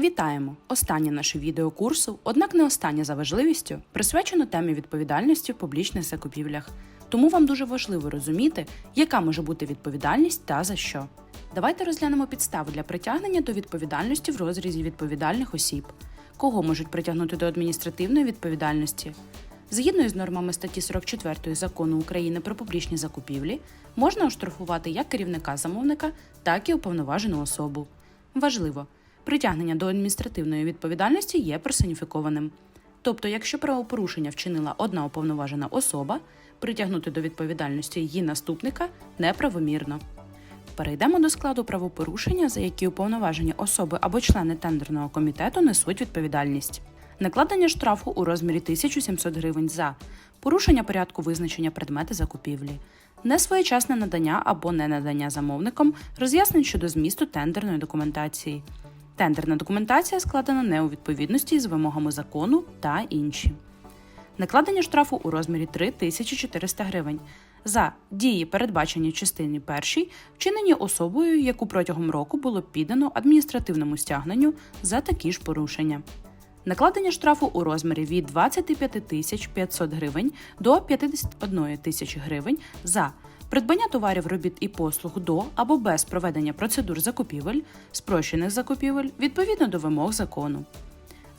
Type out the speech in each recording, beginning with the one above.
Вітаємо! Останнє наше відео курсу, однак не останнє за важливістю, присвячено темі відповідальності в публічних закупівлях. Тому вам дуже важливо розуміти, яка може бути відповідальність та за що. Давайте розглянемо підстави для притягнення до відповідальності в розрізі відповідальних осіб. Кого можуть притягнути до адміністративної відповідальності? Згідно із нормами статті 44 закону України про публічні закупівлі, можна оштрафувати як керівника замовника, так і уповноважену особу. Важливо, притягнення до адміністративної відповідальності є персоніфікованим. Тобто, якщо правопорушення вчинила одна уповноважена особа, притягнути до відповідальності її наступника неправомірно. Перейдемо до складу правопорушення, за які уповноважені особи або члени тендерного комітету несуть відповідальність. Накладення штрафу у розмірі 1700 гривень за порушення порядку визначення предмети закупівлі, несвоєчасне надання або ненадання замовником роз'яснень щодо змісту тендерної документації. Тендерна документація складена не у відповідності з вимогами закону та інші. Накладення штрафу у розмірі 3400 гривень за дії, передбачені в частині 1, вчинені особою, яку протягом року було піддано адміністративному стягненню за такі ж порушення. Накладення штрафу у розмірі від 25 тисяч 500 гривень до 51 тисячі гривень за придбання товарів, робіт і послуг до або без проведення процедур закупівель, спрощених закупівель відповідно до вимог закону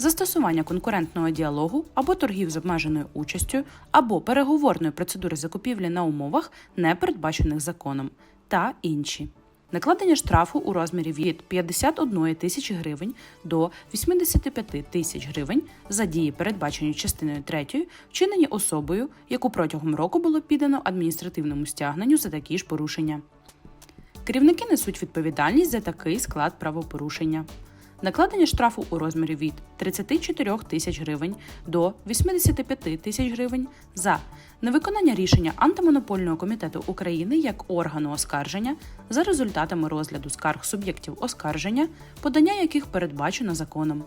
застосування конкурентного діалогу або торгів з обмеженою участю, або переговорної процедури закупівлі на умовах, не передбачених законом, та інші. Накладення штрафу у розмірі від 51 тисячі гривень до 85 тисяч гривень за дії, передбачені частиною 3, вчинені особою, яку протягом року було піддано адміністративному стягненню за такі ж порушення. Керівники несуть відповідальність за такий склад правопорушення. Накладення штрафу у розмірі від 34 тисяч гривень до 85 тисяч гривень за невиконання рішення антимонопольного комітету України як органу оскарження за результатами розгляду скарг суб'єктів оскарження, подання яких передбачено законом.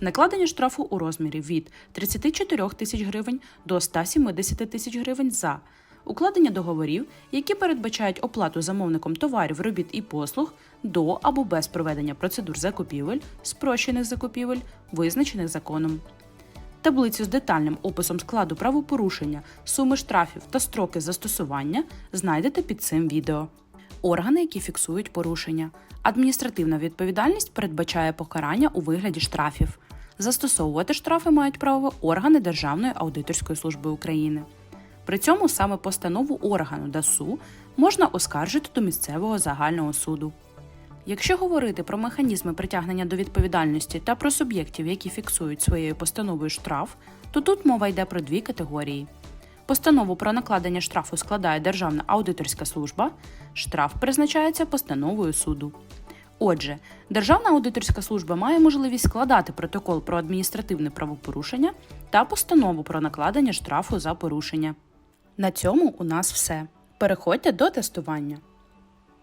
Накладення штрафу у розмірі від 34 тисяч гривень до 170 тисяч гривень за укладення договорів, які передбачають оплату замовником товарів, робіт і послуг до або без проведення процедур закупівель, спрощених закупівель, визначених законом. Таблицю з детальним описом складу правопорушення, суми штрафів та строки застосування знайдете під цим відео. Органи, які фіксують порушення. Адміністративна відповідальність передбачає покарання у вигляді штрафів. Застосовувати штрафи мають право органи Державної аудиторської служби України. При цьому саме постанову органу ДАСУ можна оскаржити до місцевого загального суду. Якщо говорити про механізми притягнення до відповідальності та про суб'єктів, які фіксують своєю постановою штраф, то тут мова йде про дві категорії. Постанову про накладення штрафу складає Державна аудиторська служба, штраф призначається постановою суду. Отже, Державна аудиторська служба має можливість складати протокол про адміністративне правопорушення та постанову про накладення штрафу за порушення. На цьому у нас все. Переходьте до тестування.